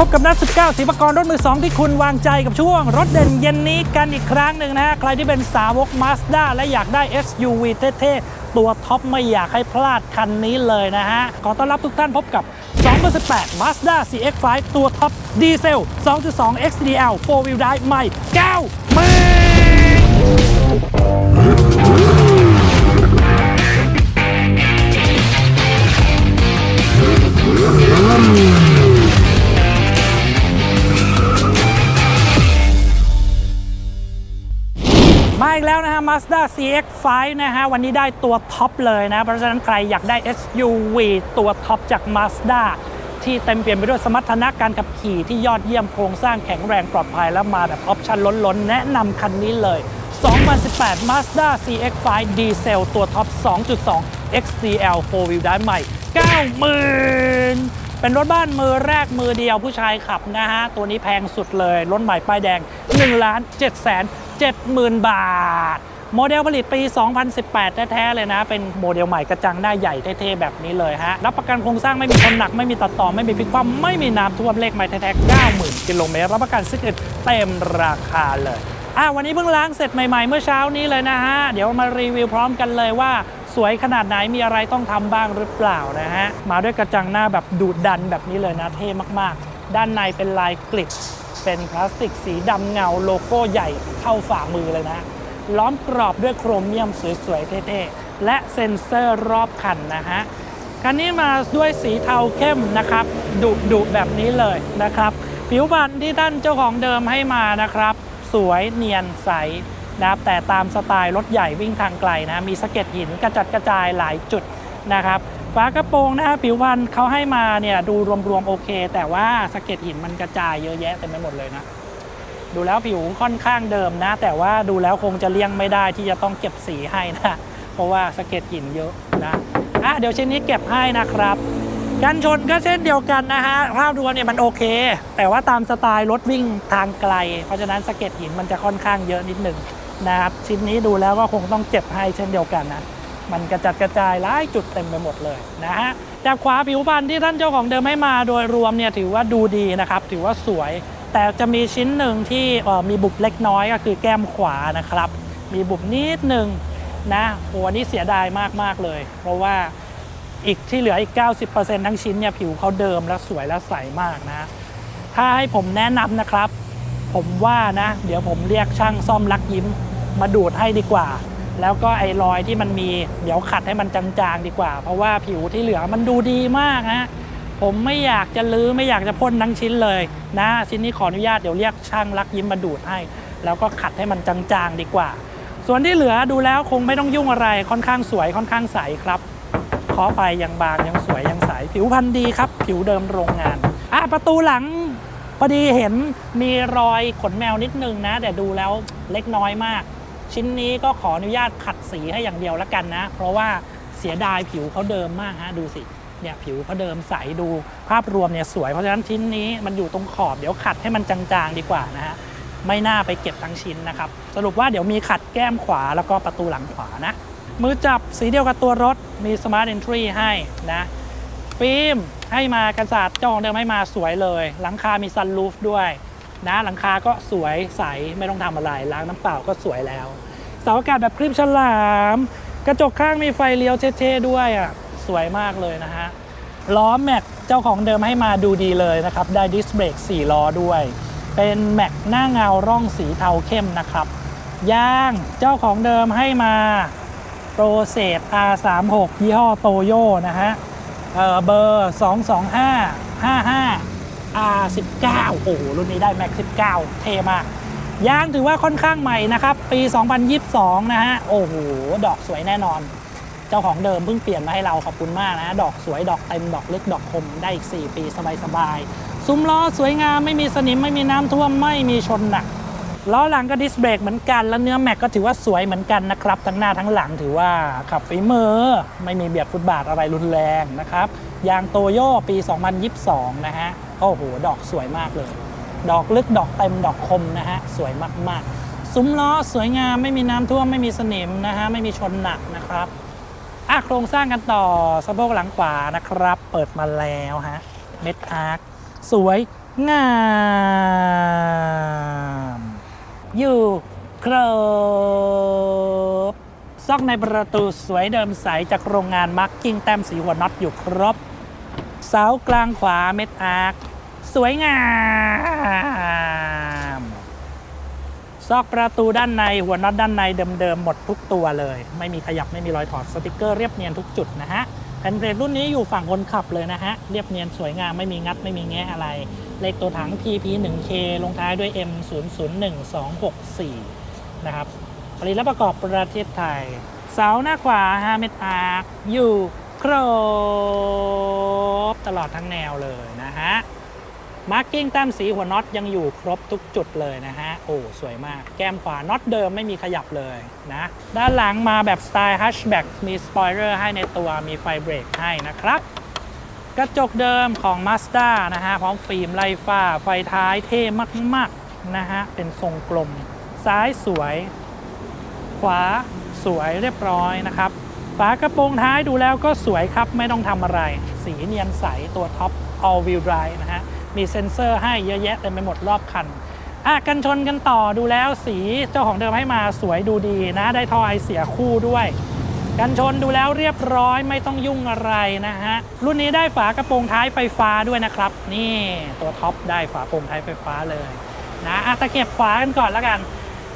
พบกับนัด19ศิลปกรรถมือ 2 ที่คุณวางใจกับช่วง รถเด่นเย็นนี้กันอีกครั้งหนึ่งนะฮะ ใครที่เป็นสาวก Mazda และอยากได้ SUV เท่ๆ ตัวท็อปไม่อยากให้พลาดคันนี้เลยนะฮะ ขอต้อนรับทุกท่านพบกับ 2018 Mazda CX-5 ตัวท็อปดีเซล 2.2 XDL 4 Wheel Drive ใหม่9มื0 Mazda CX-5 นะฮะ วันนี้ได้ตัวท็อปเลยนะ เพราะฉะนั้นใครอยากได้ SUV ตัวท็อปจาก Mazda ที่เต็มเปลี่ยมไปด้วยสมรรถนะการขับขี่ที่ยอดเยี่ยมโครงสร้างแข็งแรงปลอดภัยและมาแบบออปชั่นล้นๆ แนะนำคันนี้เลย 2018 Mazda CX-5 ดีเซลตัวท็อป 2.2 XDL 4 Wheel Drive ใหม่ 90,000 เป็นรถบ้านมือแรกมือเดียวผู้ชายขับนะฮะ ตัวนี้แพงสุดเลย รถใหม่ป้ายแดง1ล้าน7แสน70,000 บาท โมเดลผลิตปี 2018 แท้ ๆ เลยนะ เป็นโมเดลใหม่กระจังหน้าใหญ่เท่ๆแบบนี้เลยฮะ รับประกันโครงสร้างไม่มีชนหนัก ไม่มีตัดต่อ ไม่มีพลิกคว่ำไม่มีน้ำท่วมเลขใหม่แท้ๆ90,000กิโลเมตรรับประกันซื้อเต็มราคาเลยอะวันนี้เพิ่งล้างเสร็จใหม่ๆ เมื่อเช้านี้เลยนะฮะ เดี๋ยวมารีวิวพร้อมกันเลยว่า สวยขนาดไหนมีอะไรต้องทำบ้างหรือเปล่านะฮะ มาด้วยกระจังหน้าแบบดูดดันแบบนี้เลยนะเท่มากๆ ด้านในเป็นลายกลิปเป็นพลาสติกสีดำเงาโลโก้ใหญ่เท่าฝ่ามือเลยนะ ล้อมกรอบด้วยโครเมียมสวยๆ เท่ๆ และเซ็นเซอร์รอบคันนะฮะคันนี้มาด้วยสีเทาเข้มนะครับ ดุดุแบบนี้เลยนะครับ ผิวบันที่ท่านเจ้าของเดิมให้มานะครับ สวยเนียนใสนะครับแต่ตามสไตล์รถใหญ่วิ่งทางไกลนะ มีสะเก็ดหินกระจัดกระจายหลายจุดนะครับฝากระโปรงนะฮะผิวพันเขาให้มาเนี่ยดูรวมๆโอเค แต่ว่าสะเก็ดหินมันกระจายเยอะแยะเต็มไปหมดเลยนะ ดูแล้วผิวค่อนข้างเดิมนะ แต่ว่าดูแล้วคงจะเลี่ยงไม่ได้ที่จะต้องเก็บสีให้นะ เพราะว่าสะเก็ดหินเยอะนะอะเดี๋ยวชิ้นนี้เก็บให้นะครับกันชนก็เช่นเดียวกันนะฮะภาพรวมเนี่ยมันโอเค แต่ว่าตามสไตล์รถวิ่งทางไกล เพราะฉะนั้นสะเก็ดหินมันจะค่อนข้างเยอะนิดหนึ่งนะครับชิ้นนี้ดูแล้วก็คงต้องเก็บให้เช่นเดียวกันนะมันกระจัดกระจายหลายจุดเต็มไปหมดเลยนะฮะจากขวาผิวพันธุ์ที่ท่านเจ้าของเดิมให้มาโดยรวมเนี่ยถือว่าดูดีนะครับ ถือว่าสวย แต่จะมีชิ้นหนึ่งที่มีบุบเล็กน้อยก็คือแก้มขวานะครับ มีบุบนิดหนึ่งนะโหอันนี้เสียดายมาก ๆ เลย เพราะว่าอีกที่เหลืออีก 90%ทั้งชิ้นเนี่ยผิวเขาเดิมและสวยและใสมากนะ ถ้าให้ผมแนะนำนะครับ ผมว่านะ เดี๋ยวผมเรียกช่างซ่อมลักยิ้มมาดูดให้ดีกว่า แล้วก็ไอ้รอยที่มันมี เดี๋ยวขัดให้มันจางๆดีกว่า เพราะว่าผิวที่เหลือมันดูดีมากฮะ ผมไม่อยากจะลื้อไม่อยากจะพ่นทั้งชิ้นเลยนะชิ้นนี้ขออนุญาตเดี๋ยวเรียกช่างลักยิ้มมาดูดให้ แล้วก็ขัดให้มันจางๆดีกว่า ส่วนที่เหลือดูแล้วคงไม่ต้องยุ่งอะไรค่อนข้างสวยค่อนข้างใสครับเคาะไปยังบางยังสวยยังใสผิวพรรณดีครับ ผิวเดิมโรงงานอะประตูหลังพอดีเห็นมีรอยขนแมวนิดนึงนะ แต่ดูแล้วเล็กน้อยมาก ชิ้นนี้ก็ขออนุญาตขัดสีให้อย่างเดียวแล้วกันนะ เพราะว่าเสียดายผิวเขาเดิมมากฮะดูสิ เนี่ยผิวเขาเดิมใสดูภาพรวมเนี่ยสวยเพราะฉะนั้นชิ้นนี้มันอยู่ตรงขอบเดี๋ยวขัดให้มันจางๆดีกว่านะฮะไม่น่าไปเก็บทั้งชิ้นนะครับ สรุปว่าเดี๋ยวมีขัดแก้มขวาแล้วก็ประตูหลังขวานะ มือจับสีเดียวกับตัวรถมี Smart Entry ให้นะฟิล์มให้มากันศาสตร์เจ้องเดิมให้มาสวยเลย หลังคามีซันรูฟด้วยนะหลังคาก็สวยใสไม่ต้องทำอะไร ล้างน้ำเปล่าก็สวยแล้วเสาอากาศแบบคลิปฉลาม กระจกข้างมีไฟเลี้ยวเท่ๆด้วยอะ สวยมากเลยนะฮะล้อแม็กเจ้าของเดิมให้มาดูดีเลยนะครับ ได้ดิสเบรก4ล้อด้วย เป็นแม็กหน้าเงาร่องสีเทาเข้มนะครับยางเจ้าของเดิมให้มาโปรเซส R36 ยี่ห้อโตโยนะฮะเออเบอร์ 225 55 R19 โอ้โห รุ่นนี้ได้แม็ก19 เท่มาก ยางถือว่าค่อนข้างใหม่นะครับ ปี 2022 นะฮะ โอ้โห ดอกสวยแน่นอน เจ้าของเดิมเพิ่งเปลี่ยนมาให้เราขอบคุณมากนะ ดอกสวยดอกเต็มดอกลึกดอกคมได้อีก 4 ปีสบายๆซุ้มล้อสวยงามไม่มีสนิมไม่มีน้ำท่วมไม่มีชนหนักล้อหลังก็ดิสเบรกเหมือนกัน แล้วเนื้อแม็กก็ถือว่าสวยเหมือนกันนะครับทั้งหน้าทั้งหลังถือว่าขับฝีมือ ไม่มีเบียดฟุตบาทอะไรรุนแรงนะครับยางโตโย่ปี 2022 นะฮะโอ้โหดอกสวยมากเลย ดอกลึกดอกเต็มดอกคมนะฮะสวยมากๆ ซุ้มล้อสวยงามไม่มีน้ำท่วมไม่มีสนิมนะฮะไม่มีชนหนักนะครับ อะโครงสร้างกันต่อสะโพกหลังขวานะครับ เปิดมาแล้วฮะเม็ดอาร์คสวยงาม อยู่ครบซอกในประตูสวยเดิมใสจากโรงงานมาร์กิ้งแต้มสีหัวน็อตอยู่ครบ เสากลางขวาเม็ดอาร์คสวยงาม ซอกประตูด้านในหัวน็อตด้านในเดิมๆหมดทุกตัวเลย ไม่มีขยับไม่มีรอยถอดสติกเกอร์เรียบเนียนทุกจุดนะฮะแผ่นเพลทรุ่นนี้อยู่ฝั่งคนขับเลยนะฮะเรียบเนียนสวยงามไม่มีงัดไม่มีแงะอะไร เลขตัวถัง PP1K ลงท้ายด้วย M001264 นะครับผลิตและประกอบประเทศไทย เสาหน้าขวา5เมตรอาร์อยู่ครบตลอดทั้งแนวเลยนะฮะ มาร์กิ้งแต้มสีหัวน็อตยังอยู่ครบทุกจุดเลยนะฮะ โอ้ สวยมาก แก้มขวาน็อตเดิมไม่มีขยับเลยนะ ด้านหลังมาแบบสไตล์ฮัชแบ็กมีสปอยเลอร์ให้ในตัวมีไฟเบรกให้นะครับ กระจกเดิมของ Mazda นะฮะ พร้อมฟิล์มไล่ฟ้า ไฟท้ายเท่มากๆนะฮะ เป็นทรงกลม ซ้ายสวย ขวาสวยเรียบร้อยนะครับ ฝากระโปรงท้ายดูแล้วก็สวยครับไม่ต้องทำอะไร สีเนียนใสตัวท็อป all wheel drive นะฮะ มีเซ็นเซอร์ให้เยอะแยะเต็มไปหมดรอบคันอะกันชนกันต่อดูแล้วสีเจ้าของเดิมให้มาสวยดูดีนะได้ทอไอเสียคู่ด้วย กันชนดูแล้วเรียบร้อยไม่ต้องยุ่งอะไรนะฮะ รุ่นนี้ได้ฝากระโปรงท้ายไฟฟ้าด้วยนะครับ นี่ตัวท็อปได้ฝากระโปรงท้ายไฟฟ้าเลยนะอะตะเกียบขวากันก่อนแล้วกัน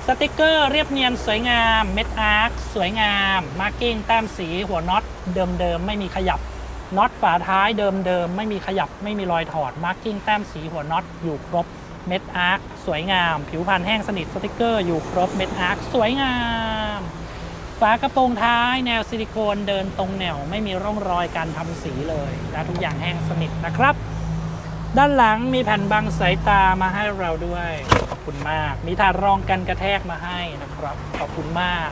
สติกเกอร์เรียบเนียนสวยงามเม็ดอาร์คสวยงามมาร์กิ้งแต้มสีหัวน็อตเดิมๆไม่มีขยับ น็อตฝาท้ายเดิมๆ ไม่มีขยับไม่มีรอยถอดมาร์กิ้งแต้มสีหัวน็อตอยู่ครบเม็ดอาร์คสวยงาม ผิวพรรณแห้งสนิทสติกเกอร์อยู่ครบเม็ดอาร์คสวยงาม ฝากระโปรงท้ายแนวซิลิโคนเดินตรงแนวไม่มีร่องรอยการทำสีเลยนะทุกอย่างแห้งสนิทนะครับ ด้านหลังมีแผ่นบังสายตามาให้เราด้วยขอบคุณมาก มีถาดรองกันกระแทกมาให้นะครับ ขอบคุณมาก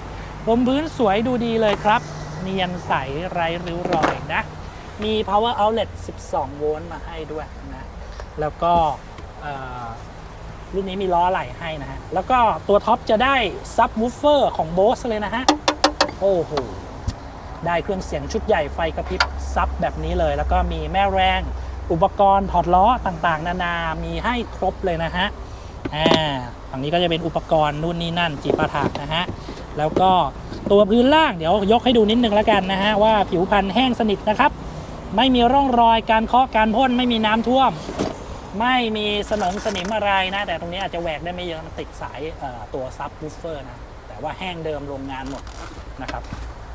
ผมพื้นสวยดูดีเลยครับ เนียนใสไร้ริ้วรอยนะ มี power outlet 12 โวลต์มาให้ด้วยนะ แล้วก็รุ่นนี้มีล้อไหล่ให้นะฮะ แล้วก็ตัวท็อปจะได้ซับ w ูฟเฟอร์ของ Bose เลยนะฮะ โอ้โห ได้เครื่องเสียงชุดใหญ่ไฟกระพริบซับแบบนี้เลย แล้วก็มีแม่แรง อุปกรณ์ถอดล้อต่างๆ นานา มีให้ครบเลยนะฮะ อ่า ฝั่งนี้ก็จะเป็นอุปกรณ์นู่นนี่นั่นจีปาถากนะฮะ แล้วก็ตัวพื้นล่างเดี๋ยวยกให้ดูนิดนึงแล้วกันนะฮะว่าผิวพันธุ์แห้งสนิทนะครับ ไม่มีร่องรอยการเคาะการพ่นไม่มีน้ำท่วม ไม่มีสนงสนิมอะไรนะ แต่ตรงนี้อาจจะแหวกได้ไม่เยอะมันติดสายตัวซับบูฟเฟอร์นะ แต่ว่าแห้งเดิมโรงงานหมดนะครับ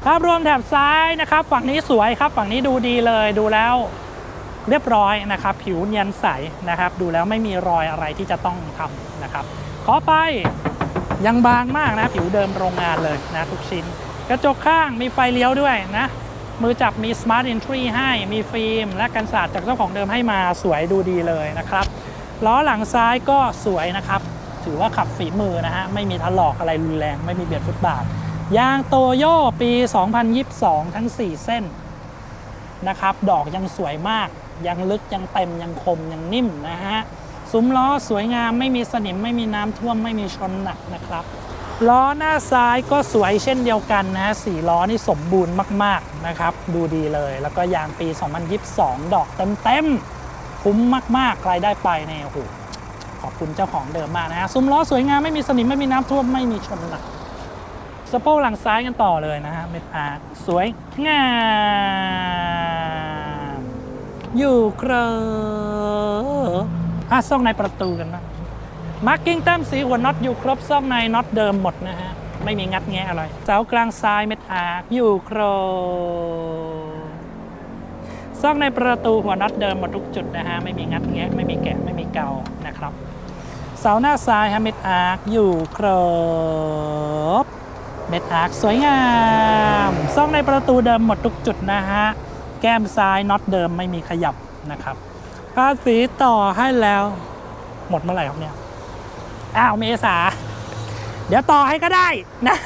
ภาพรวมแถบซ้ายนะครับ ฝั่งนี้สวยครับ ฝั่งนี้ดูดีเลยดูแล้วเรียบร้อยนะครับ ผิวเนียนใสนะครับ ดูแล้วไม่มีรอยอะไรที่จะต้องทำนะครับ ขอไปยังบางมากนะ ผิวเดิมโรงงานเลยนะทุกชิ้น กระจกข้างมีไฟเลี้ยวด้วยนะ มือจับมี Smart Entry ให้มีฟิล์ม และกันสาดจากเจ้าของเดิมให้มาสวยดูดีเลยนะครับล้อหลังซ้ายก็สวยนะครับ ถือว่าขับฝีมือนะฮะ ไม่มีถลอกอะไรรุนแรง ไม่มีเบียดฟุตบาท ยางโตโย่ปี 2022 ทั้ง 4 เส้นนะครับ ดอกยังสวยมาก ยังลึกยังเต็มยังคมยังนิ่มนะฮะ ซุ้มล้อสวยงามไม่มีสนิมไม่มีน้ำท่วมไม่มีชนหนักนะครับ ล้อหน้าซ้ายก็สวยเช่นเดียวกันนะสี่ล้อนี่สมบูรณ์มาก ๆ นะครับ ดูดีเลย แล้วก็ยางปี 2022 ดอกเต็ม ๆ คุ้มมาก ๆ ใครได้ไปเนี่ยโอ้โหขอบคุณเจ้าของเดิมมากนะฮะซุ้มล้อสวยงาม ไม่มีสนิม ไม่มีน้ำท่วม ไม่มีชนหนักสะโพกหลังซ้ายกันต่อเลยนะฮะเม็ดอาร์สวยงามอยู่ครบอะซ่องในประตูกันบ้าง มาร์กิ้งแต้มสีหัวน็อตอยู่ครบซ่องในน็อตเดิมหมดนะฮะ ไม่มีงัดแงะอะไร เสากลางซ้ายเม็ดอาร์อยู่ครบซ่องในประตูหัวน็อตเดิมหมดทุกจุดนะฮะ ไม่มีงัดแงะไม่มีแกะไม่มีเกานะครับ เสาหน้าซ้ายฮะเม็ดอาร์อยู่ครบเม็ดอาร์สวยงามซ่องในประตูเดิมหมดทุกจุดนะฮะ แก้มซ้ายน็อตเดิมไม่มีขยับนะครับภาษีต่อให้แล้ว หมดเมื่อไหร่ครับเนี่ย อ้าวเมษา เดี๋ยวต่อให้ก็ได้นะ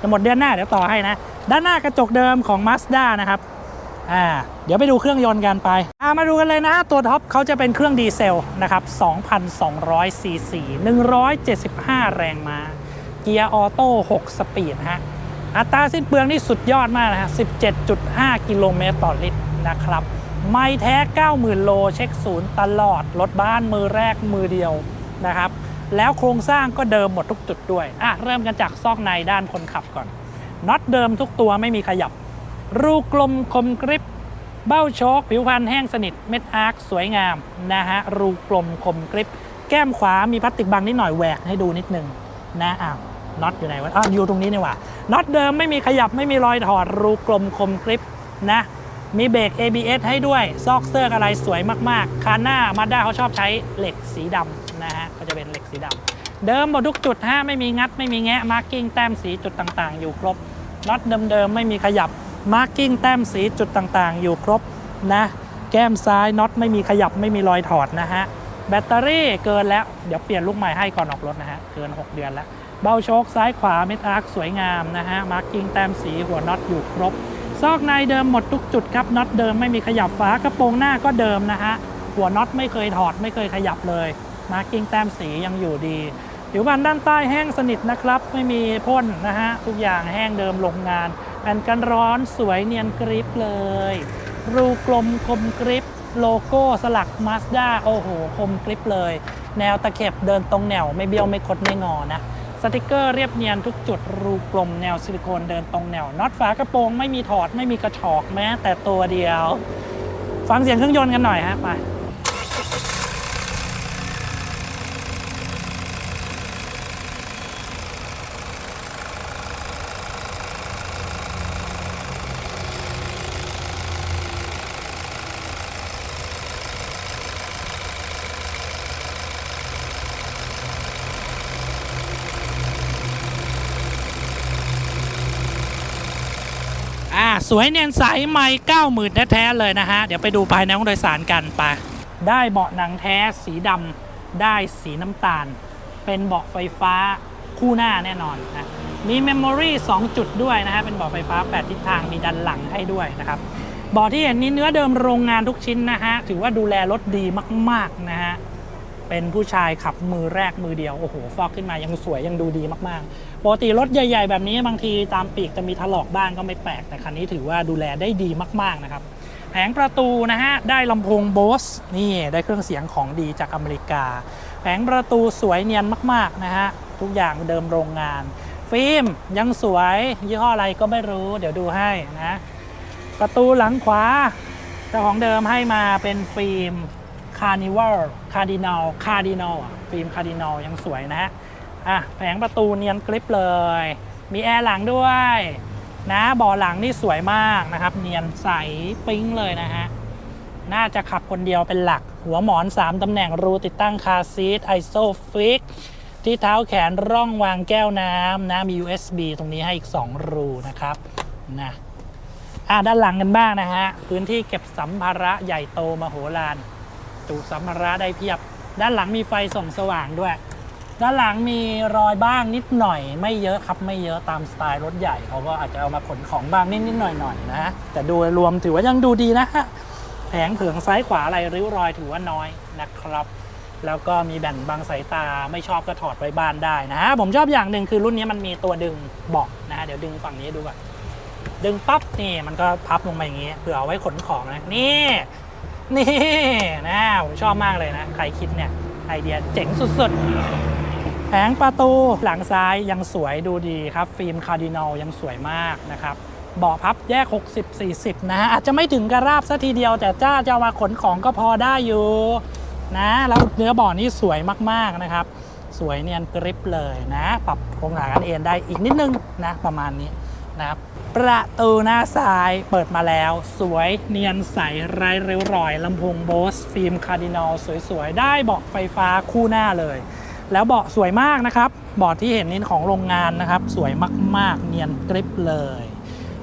จะหมดเดือนหน้าเดี๋ยวต่อให้นะ ด้านหน้ากระจกเดิมของ Mazda นะครับอ่าเดี๋ยวไปดูเครื่องยนต์กันไปามาดูกันเลยนะ ตัวท็อปเขาจะเป็นเครื่องดีเซลนะครับ2,200ซีซี175 แรงม้า เกียร์ออโต้6สปีดฮะอัตราสิ้นเปลืองนี่สุดยอดมากนะฮะ17.5 กิโลเมตรต่อลิตรนะครับ ไม่แท้ 90,000 โลเช็คศูนย์ตลอด รถบ้านมือแรกมือเดียวนะครับ แล้วโครงสร้างก็เดิมหมดทุกจุดด้วยอะเริ่มกันจากซอกในด้านคนขับก่อนน็อตเดิมทุกตัวไม่มีขยับ รูกลมคมกริบ เบ้าโชคผิวพรรณแห้งสนิท เม็ดอาร์คสวยงามนะฮะรูกลมคมกริบ แก้มขวามีพลาสติกบังนิดหน่อยแหวกให้ดูนิดนึงนะอ้าวน็อตอยู่ไหนวะอ้าวอยู่ตรงนี้นี่หว่าน็อตเดิมไม่มีขยับไม่มีรอยถอด รูกลมคมกริบนะมีเบรก ABS ให้ด้วย ซอกเซอร์อะไรสวยมาก ๆ คานหน้ามาด้าเขาชอบใช้เหล็กสีดำ นะฮะก็จะเป็นเหล็กสีดำเดิมหมดทุกจุดฮะไม่มีงัดไม่มีแงะมาร์กิ้งแต้มสีจุดต่างๆ อยู่ครบน็อตเดิมๆไม่มีขยับมาร์กิ้งแต้มสีจุดต่างๆ อยู่ครบนะแก้มซ้ายน็อตไม่มีขยับไม่มีรอยถอดนะฮะแบตเตอรี่เกินแล้วเดี๋ยวเปลี่ยนลูกใหม่ให้ก่อนออกรถนะฮะเกิน 6 เดือนแล้ว เบาโชคซ้ายขวาเม็ดอาร์คสวยงามนะฮะมาร์กิ้งแต้มสีหัวน็อตอยู่ครบ ซอกในเดิมหมดทุกจุดครับน็อตเดิมไม่มีขยับฝากระโปรงหน้าก็เดิมนะฮะหัวน็อตไม่เคยถอดไม่เคยขยับเลย มาร์กิ้งแต้มสียังอยู่ดีผิวพันด้านใต้แห้งสนิทนะครับ ไม่มีพ่นนะฮะ ทุกอย่างแห้งเดิมโรงงานแผ่นกันร้อนสวยเนียนกริปเลย รูกลมคมกริปโลโก้สลักมาสด้าโอ้โห คมกริปเลย แนวตะเข็บเดินตรงแนวไม่เบี้ยวไม่คดไม่งอนะสติกเกอร์เรียบเนียนทุกจุดรูกลมแนวซิลิโคนเดินตรงแนวน็อตฝากระโปรงไม่มีถอดไม่มีกระชอกแม้แต่ตัวเดียว ฟังเสียงเครื่องยนต์กันหน่อยฮะไป อ่า สวยเนียนใสไม่เก้าหมื่นแท้ๆเลยนะฮะ เดี๋ยวไปดูภายในห้องโดยสารกันไป ได้เบาะหนังแท้สีดำได้สีน้ำตาล เป็นเบาะไฟฟ้าคู่หน้าแน่นอนนะมีเมมโมรี่2จุดด้วยนะฮะ เป็นเบาะไฟฟ้า 8 ทิศทางมีดันหลังให้ด้วยนะครับเบาะที่เห็นนี้เนื้อเดิมโรงงานทุกชิ้นนะฮะ ถือว่าดูแลรถดีมากๆนะฮะ เป็นผู้ชายขับมือแรกมือเดียว โอ้โห ฟอกขึ้นมายังสวยยังดูดีมากๆ ปกติรถใหญ่ ๆ แบบนี้บางทีตามปีกจะมีถลอกบ้างก็ไม่แปลก แต่คันนี้ถือว่าดูแลได้ดีมากๆนะครับแผงประตูนะฮะ ได้ลำโพงโบสนี่ได้เครื่องเสียงของดีจากอเมริกา แผงประตูสวยเนียนมากๆนะฮะ ทุกอย่างเดิมโรงงาน ฟิล์มยังสวยยี่ห้ออะไรก็ไม่รู้ เดี๋ยวดูให้นะ ประตูหลังขวาเจ้าของเดิมให้มาเป็นฟิล์ม คาร์นิวัลคาร์ดินัลคาร์ดินัลฟิล์มคาร์ดินัลยังสวยนะฮะอะแผงประตูเนียนกริปเลย มีแอร์หลังด้วยนะบาะหลังนี่สวยมากนะครับ เนียนใสปิ๊งเลยนะฮะน่าจะขับคนเดียวเป็นหลัก หัวหมอน 3 ตำแหน่งรูติดตั้งคาซีทไอโซฟิกที่เท้าแขนร่องวางแก้วน้ำนะมี USB ตรงนี้ให้อีก 2 รูนะครับนะอะด้านหลังกันบ้างนะฮะ พื้นที่เก็บสัมภาระใหญ่โตมโหฬาร จุสัมภาระได้เพียบ ด้านหลังมีไฟส่องสว่างด้วย ด้านหลังมีรอยบ้างนิดหน่อย ไม่เยอะครับไม่เยอะตามสไตล์รถใหญ่เขาก็อาจจะเอามาขนของบ้างนิดนิดหน่อยหน่อยนะ แต่โดยรวมถือว่ายังดูดีนะฮะแผงเผืองซ้ายขวาอะไรริ้วรอยถือว่าน้อยนะครับ แล้วก็มีแบ่งบางสายตาไม่ชอบก็ถอดไว้บ้านได้นะฮะผมชอบอย่างหนึ่งคือรุ่นนี้มันมีตัวดึงเบาะนะฮะเดี๋ยวดึงฝั่งนี้ดูก่อนดึงปั๊บนี่มันก็พับลงมาอย่างงี้เผื่อเอาไว้ขนของนะนี่ นี่นะผมชอบมากเลยนะ ใครคิดเนี่ย ไอเดียเจ๋งสุดๆ แผงประตูหลังซ้ายยังสวยดูดีครับ ฟิล์มคาร์ดินัลยังสวยมากนะครับเบาะพับแยก 60-40 นะฮะอาจจะไม่ถึงกระราบซะทีเดียว แต่จ้าจะมาขนของก็พอได้อยู่นะ แล้วเนื้อบาะนี่สวยมากๆนะครับ สวยเนียนกริปเลยนะ ปรับองศาการเอนได้อีกนิดนึงนะ ประมาณนี้นะครับ ประตูหน้าซ้ายเปิดมาแล้ว สวยเนียนใสไร้ริ้วรอยลำโพงโบสฟิล์มคาร์ดินัลสวย ๆ ได้เบาะไฟฟ้าคู่หน้าเลย แล้วเบาะสวยมากนะครับเบาะที่เห็นนี่ของโรงงานนะครับ สวยมาก ๆ เนียนกริปเลย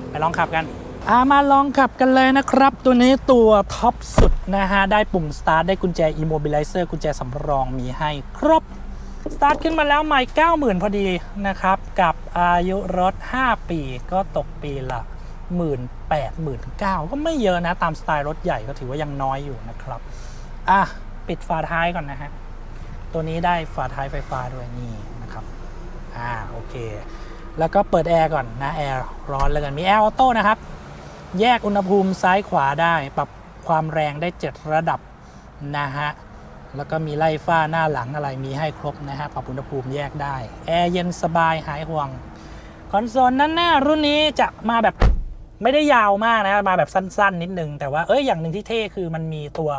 ไปลองขับกันอามาลองขับกันเลยนะครับ ตัวนี้ตัวท็อปสุดนะฮะ ได้ปุ่ม start ได้กุญแจ immobilizer กุญแจสำรองมีให้ครบ สตาร์ทขึ้นมาแล้วใหม่90,000พอดีนะครับ กับอายุรถ 5 ปีก็ตกปีละ1 8 0 0 0 0 9ก็ไม่เยอะนะ ตามสไตล์รถใหญ่ก็ถือว่ายังน้อยอยู่นะครับ อะ ปิดฝาท้ายก่อนนะฮะ ตัวนี้ได้ฝาท้ายไฟฟ้าด้วยนี่นะครับ อ่า โอเค แล้วก็เปิดแอร์ก่อนนะ แอร์ร้อนแล้วกันมีแอร์ออโต้นะครับ แยกอุณหภูมิซ้ายขวาได้ ปรับความแรงได้ 7 ระดับนะฮะ แล้วก็มีไล่ฟ้าหน้าหลังอะไรมีให้ครบนะฮะปรับอุณหภูมิแยกได้ แอร์เย็นสบายหายห่วง คอนโซลนั้นหน้ารุ่นนี้จะมาแบบไม่ได้ยาวมากนะมาแบบสั้น ๆ นิดนึง แต่ว่าเอ้ยอย่างหนึ่งที่เท่คือมันมีตัว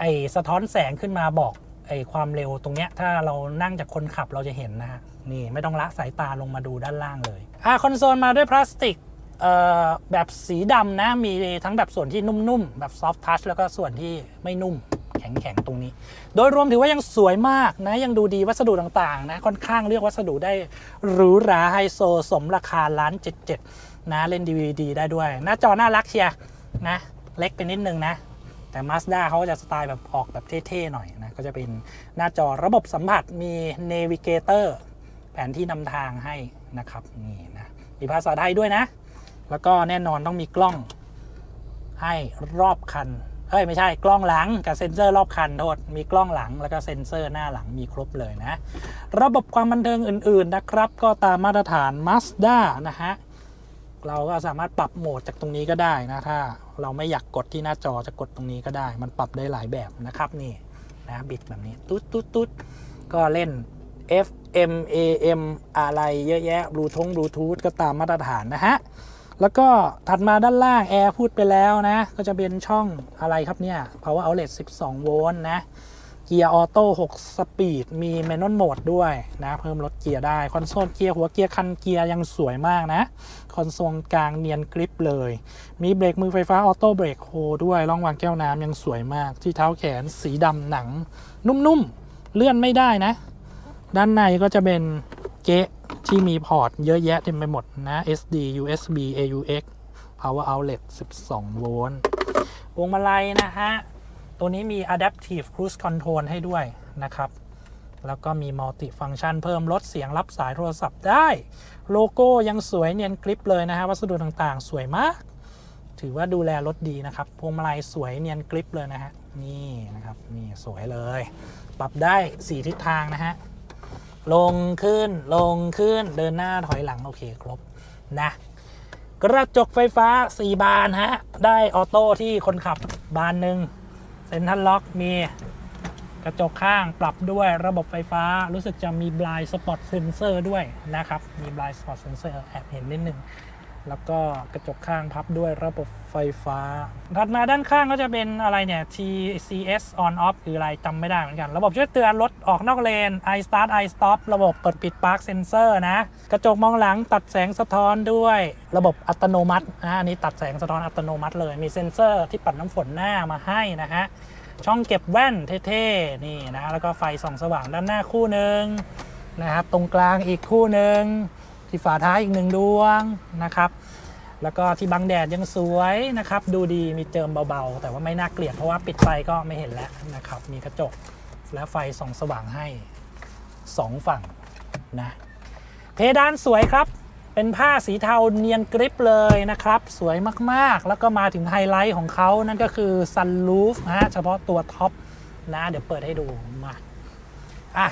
ไอ้สะท้อนแสงขึ้นมาบอกไอ้ความเร็วตรงเนี้ยถ้าเรานั่งจากคนขับเราจะเห็นนะฮะนี่ไม่ต้องละสายตาลงมาดูด้านล่างเลยอ่าคอนโซลมาด้วยพลาสติกแบบสีดำนะ มีทั้งแบบส่วนที่นุ่มๆ แบบซอฟท์ทัชแล้วก็ส่วนที่ไม่นุ่ม แข็งๆตรงนี้ โดยรวมถือว่ายังสวยมากนะยังดูดีวัสดุต่างๆนะค่อนข้างเลือกวัสดุได้หรูหราไฮโซสมราคาล้านเจ็ดเจ็ดนะเล่น DVD ได้ด้วย หน้าจอน่ารักเชียร์นะเล็กไปนิดนึงนะแต่ Mazda เขาก็จะสไตล์แบบออกแบบเท่ๆหน่อยนะก็จะเป็นหน้าจอระบบสัมผัสมี Navigator แผนที่นำทางให้นะครับนี่นะมีภาษาไทยด้วยนะ แล้วก็แน่นอนต้องมีกล้องให้รอบคัน เอ้ยไม่ใช่กล้องหลังกับเซ็นเซอร์รอบคันโทษมีกล้องหลังแล้วก็เซ็นเซอร์หน้าหลังมีครบเลยนะ ระบบความบันเทิงอื่นๆนะครับ ก็ตามมาตรฐาน Mazda นะฮะเราก็สามารถปรับโหมดจากตรงนี้ก็ได้นะถ้าเราไม่อยากกดที่หน้าจอจะกดตรงนี้ก็ได้ มันปรับได้หลายแบบนะครับนี่นะบิดแบบนี้ตุ๊ดตุ๊ดตุ๊ดก็เล่น FM AM อะไรเยอะแยะบลูทงบลูทูธก็ตามมาตรฐานนะฮะ แล้วก็ถัดมาด้านล่างแอร์พูดไปแล้วนะ ก็จะเป็นช่องอะไรครับเนี่ย power outlet 12 โวลต์นะ เกียร์ออโต้6สปีด มีแมนนวลโหมดด้วยนะ เพิ่มลดเกียร์ได้ คอนโซลเกียร์หัวเกียร์คันเกียร์ยังสวยมากนะ คอนโซลกลางเนียนกริปเลย มีเบรกมือไฟฟ้าออโต้เบรกโฮด้วยร่องวางแก้วน้ำยังสวยมาก ที่เท้าแขนสีดำหนัง นุ่มๆ เลื่อนไม่ได้นะ ด้านในก็จะเป็นเก๊ะ ที่มีพอร์ตเยอะแยะเต็มไปหมดนะ SD USB AUX Power Outlet 12 โวลต์วงมาลัยนะฮะ ตัวนี้มี Adaptive Cruise Control ให้ด้วยนะครับ แล้วก็มี Multi Function เพิ่มลดเสียงรับสายโทรศัพท์ได้ โลโก้ยังสวยเนียนกริปเลยนะฮะ วัสดุต่างๆ สวยมาก ถือว่าดูแลรถดีนะครับ พวงมาลัยสวยเนียนกริปเลยนะฮะ นี่นะครับ นี่สวยเลย ปรับได้ 4 ทิศทางนะฮะ ลงขึ้นลงขึ้นเดินหน้าถอยหลัง โอเคครบนะกระจกไฟฟ้า 4 บานฮะ ได้ออโต้ที่คนขับบานหนึ่งเซ็นทรัลล็อกมีกระจกข้างปรับด้วยระบบไฟฟ้ารู้สึกจะมีบลายสปอตเซนเซอร์ด้วยนะครับ มีบลายสปอตเซนเซอร์แอบเห็นนิดนึง แล้วก็กระจกข้างพับด้วยระบบไฟฟ้า ถัดมาด้านข้างก็จะเป็นอะไรเนี่ย TCS on off คืออะไรจำไม่ได้เหมือนกัน ระบบช่วยเตือนรถออกนอกเลน i start i stop ระบบเปิดปิด park sensor นะ กระจกมองหลังตัดแสงสะท้อนด้วยระบบอัตโนมัตินะอันนี้ตัดแสงสะท้อนอัตโนมัติเลย มีเซ็นเซอร์ที่ปัดน้ำฝนหน้ามาให้นะฮะ ช่องเก็บแว่นเท่ๆ นี่นะ แล้วก็ไฟส่องสว่างด้านหน้าคู่หนึ่งนะครับ ตรงกลางอีกคู่หนึ่ง ที่ฝาท้ายอีกหนึ่งดวงนะครับ แล้วก็ที่บังแดดยังสวยนะครับ ดูดีมีเจิมเบาๆ แต่ว่าไม่น่าเกลียดเพราะว่าปิดไฟก็ไม่เห็นแล้วนะครับ มีกระจกและไฟส่องสว่างให้ 2 ฝั่งนะเพดานสวยครับเป็นผ้าสีเทาเนียนกริปเลยนะครับ สวยมากๆ แล้วก็มาถึงไฮไลท์ของเขานั่นก็คือซันลูฟนะฮะเฉพาะตัวท็อปนะ เดี๋ยวเปิดให้ดูมาอะ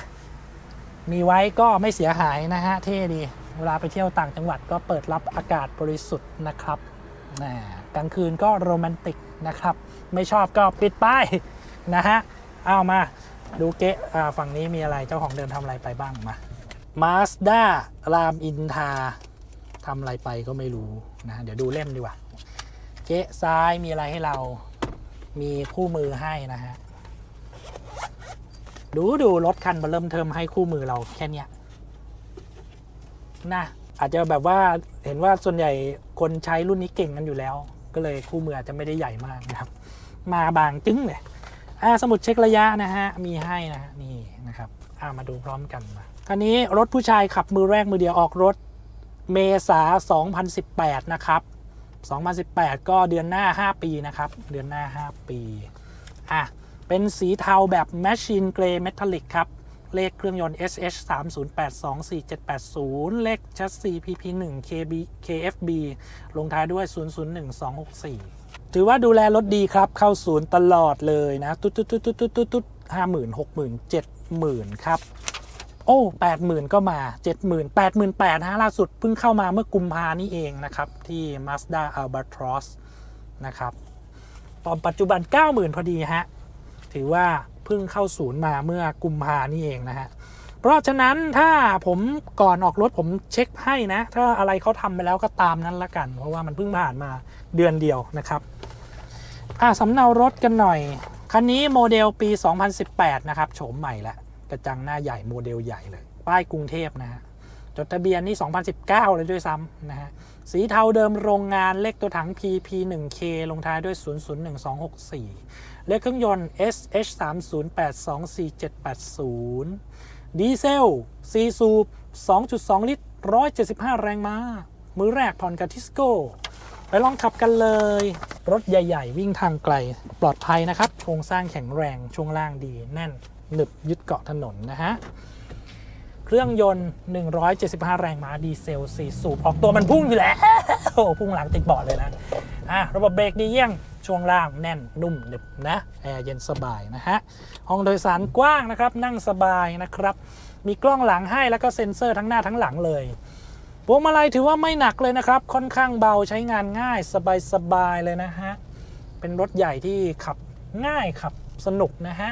มีไว้ก็ไม่เสียหายนะฮะ เท่ดี เวลาไปเที่ยวต่างจังหวัดก็เปิดรับอากาศบริสุทธิ์นะครับกลางคืนก็โรแมนติกนะครับ ไม่ชอบก็ปิดป้ายนะฮะ เอามาดูเกะฝั่งนี้มีอะไรเจ้าของเดินทำอะไรไปบ้างมา Mazda รามอินทาทำอะไรไปก็ไม่รู้นะ เดี๋ยวดูเล่มดีกว่าเกะซ้ายมีอะไรให้เรา มีคู่มือให้นะฮะ ดูดูรถคันเบเริ่มเทิมให้คู่มือเราแค่เนี้ย นะอาจจะแบบว่าเห็นว่าส่วนใหญ่คนใช้รุ่นนี้เก่งกันอยู่แล้ว ก็เลยคู่มืออาจจะไม่ได้ใหญ่มากนะครับ มาบางจึ้งเลยอ่าสมุดเช็คระยะนะฮะมีให้นะฮะนี่นะครับอ่ามาดูพร้อมกันมาคันนี้รถผู้ชายขับมือแรกมือเดียวออกรถเมษา 2018 นะครับ 2018 ก็เดือนหน้า 5 ปีนะครับ เดือนหน้า 5 ปี อะ เป็นสีเทาแบบ Machine Grey Metallic ครับ เลขเครื่องยนต์ SH 3 0 8 2 4 7 8 0 เลขชัสซี PP 1 KB KFB ลงท้ายด้วย 001 264 ถือว่าดูแลรถดีครับ เข้าศูนย์ตลอดเลยนะ ตุ๊ดตุ๊ดตุ๊ดตุ๊ดตุ๊ดตุ๊ดตุ๊ดห้าหมื่นหกหมื่นเจ็ดหมื่นครับ โอ้แปดหมื่นก็มาเจ็ดหมื่นแปดหมื่นแปดฮะล่าสุดเพิ่งเข้ามาเมื่อกุมภานี่เองนะครับ ที่ Mazda Albatross นะครับตอนปัจจุบัน 90,000 พอดีฮะ ถือว่า พิ่งเข้าศูนย์มาเมื่อกุมภานี่เองนะฮะ เพราะฉะนั้นถ้าผมก่อนออกรถผมเช็คให้นะ ถ้าอะไรเขาทำไปแล้วก็ตามนั้นละกัน เพราะว่ามันเพิ่งผ่านมาเดือนเดียวนะครับอะสำเนารถกันหน่อย คันนี้โมเดลปี 2018 นะครับ โฉมใหม่ละกระจังหน้าใหญ่โมเดลใหญ่เลย ป้ายกรุงเทพนะฮะ จดทะเบียนนี่ 2019 เลยด้วยซ้ำนะฮะ สีเทาเดิมโรงงานเลขตัวถัง PP1K ลงท้ายด้วย 001264 เลขเครื่องยนต์ SH 30824780 ดีเซล 4 สูบ 2.2 ลิตร 175 แรงม้า มือแรกผ่อนกับทิสโก้ ไปลองขับกันเลย รถใหญ่ ๆ วิ่งทางไกล ปลอดภัยนะครับ โครงสร้างแข็งแรง ช่วงล่างดี แน่น หนึบยึดเกาะถนนนะฮะเครื่องยนต์ 175 แรงม้าดีเซล 4 สูบ ออกตัวมันพุ่งอยู่แล้ว พุ่งหลังติดเบาะเลยนะ อะ ระบบเบรกดีเยี่ยง ช่วงล่างแน่นนุ่มหนึบนะแอร์เย็นสบายนะฮะห้องโดยสารกว้างนะครับ นั่งสบายนะครับ มีกล้องหลังให้แล้วก็เซ็นเซอร์ทั้งหน้าทั้งหลังเลยพวงมาลัยถือว่าไม่หนักเลยนะครับ ค่อนข้างเบาใช้งานง่ายสบายๆเลยนะฮะเป็นรถใหญ่ที่ขับง่ายขับสนุกนะฮะ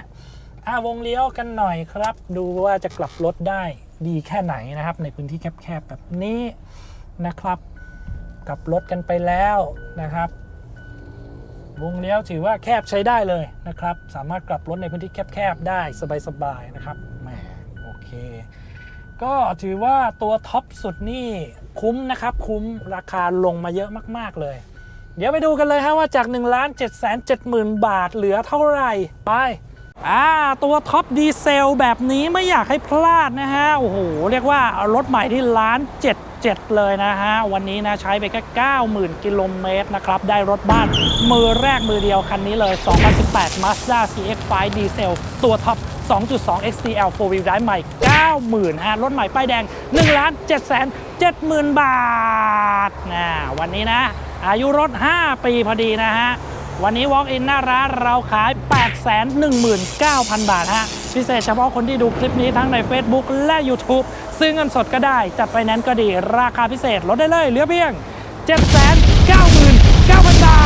อ่าวงเลี้ยวกันหน่อยครับ ดูว่าจะกลับรถได้ดีแค่ไหนนะครับ ในพื้นที่แคบๆแบบนี้นะครับ กลับรถกันไปแล้วนะครับ วงเลี้ยวถือว่าแคบใช้ได้เลยนะครับ สามารถกลับรถในพื้นที่แคบๆได้สบายๆนะครับแหมโอเค ก็ถือว่าตัวท็อปสุดนี่คุ้มนะครับ คุ้มราคาลงมาเยอะมากๆเลย เดี๋ยวไปดูกันเลยฮะว่าจาก1 7 7 0 0 0 0 บาทเหลือเท่าไหร่ไป อ่าตัวท็อปดีเซลแบบนี้ไม่อยากให้พลาดนะฮะ โอ้โห เรียกว่ารถใหม่ที่ล้านเจ็ดเจ็ดเลยนะฮะ วันนี้นะใช้ไปแค่90,000 กิโลเมตรนะครับ ได้รถบ้านมือแรกมือเดียวคันนี้เลย 2018 Mazda CX-5 ดีเซลตัวท็อป 2.2 XTL 4 wheel drive ใหม่ 90,000ฮะรถใหม่ป้ายแดง1ล้าน7 7 0 0 0 บาทนะวันนี้นะ อายุรถ 5 ปีพอดีนะฮะ วันนี้ Walk in หน้าร้านเราขาย 819,000 บาทฮะ พิเศษเฉพาะคนที่ดูคลิปนี้ทั้งใน Facebook และ YouTube ซื้อเงินสดก็ได้ จัดไฟแนนซ์ก็ดี ราคาพิเศษลดได้เลยเหลือเพียง 799,000 บา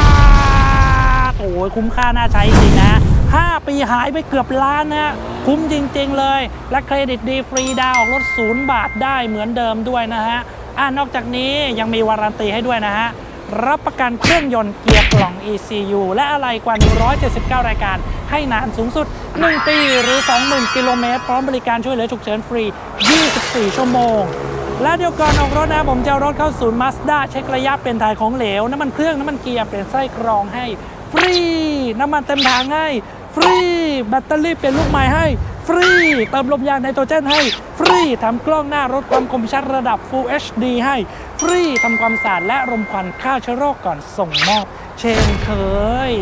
ท โอ้ยคุ้มค่าน่าใช้จริงนะ 5 ปีหายไปเกือบล้านนะคุ้มจริง ๆ เลย และเครดิตดีฟรีดาวออกรถศูนย์บาทได้เหมือนเดิมด้วยนะฮะอ่านอกจากนี้ยังมีวารันตีให้ด้วยนะฮะ รับประกันเครื่องยนต์เกียร์กล่อง ECU และอะไรกว่า 179 รายการ ให้นานสูงสุด 1 ปีหรือ 20,000 กิโลเมตร พร้อมบริการช่วยเหลือฉุกเฉินฟรี 24 ชั่วโมง และเดี๋ยวก่อนออกรถนะผมจะรถเข้าศูนย์มาสด้าเช็คระยะเปลี่ยนถ่ายของเหลว น้ำมันเครื่องน้ำมันเกียร์เปลี่ยนไส้กรองให้ ฟรี น้ำมันเต็มถังให้ ฟรี แบตเตอรี่เปลี่ยนลูกใหม่ให้ฟรี เติมลมยางไนโตรเจนให้ ฟรีทำกล้องหน้ารถความคมชัดระดับ Full HD ให้ ฟรีทำความสะอาดและรมควันฆ่าเชื้อโรคก่อนส่งมอบ เช่นเคย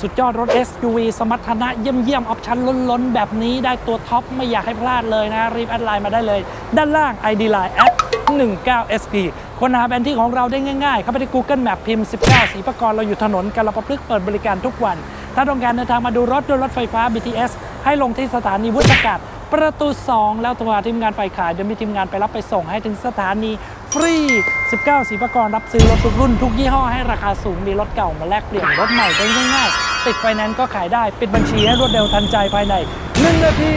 สุดยอดรถ SUV สมรรถนะเยี่ยมเยี่ยมๆออปชั่นล้นๆ แบบนี้ได้ตัวท็อปไม่อยากให้พลาดเลยนะ รีบแอดไลน์มาได้เลย ด้านล่าง ID Line แอด 19SP ค้นหาแผนที่ของเราได้ง่ายๆ เข้าไปที่ Google Map พิมพ์ 19สีประกรเราอยู่ถนนกาลประพฤกษ์เปิดบริการทุกวัน ถ้าต้องการเดินทางมาดูรถด้วยรถไฟฟ้า BTS ให้ลงที่สถานีวุฒิกัด ประตู 2 แล้วโทรหาทีมงานฝ่ายขายเดี๋ยวมีทีมงานไปรับไปส่งให้ถึงสถานีฟรี 19สีประกรรับซื้อรถทุกรุ่นทุกยี่ห้อให้ราคาสูงมีรถเก่ามาแลกเปลี่ยนรถใหม่ได้ง่ายๆติดไฟแนนซ์ก็ขายได้ ปิดบัญชีให้รวดเร็วทันใจภายใน 1 นาที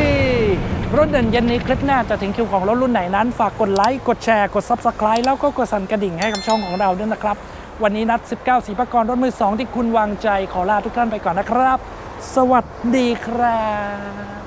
รถเด่นเย็นนี้คลิปหน้าจะถึงคิวของรถรุ่นไหนนั้น ฝากกดไลค์กดแชร์กด Subscribe แล้วก็กดสั่นกระดิ่งให้กับช่องของเราด้วยนะครับ วันนี้นัด 19สีประกรรถมือ 2 ที่คุณวางใจขอลาทุกท่านไปก่อนนะครับ สวัสดีครับ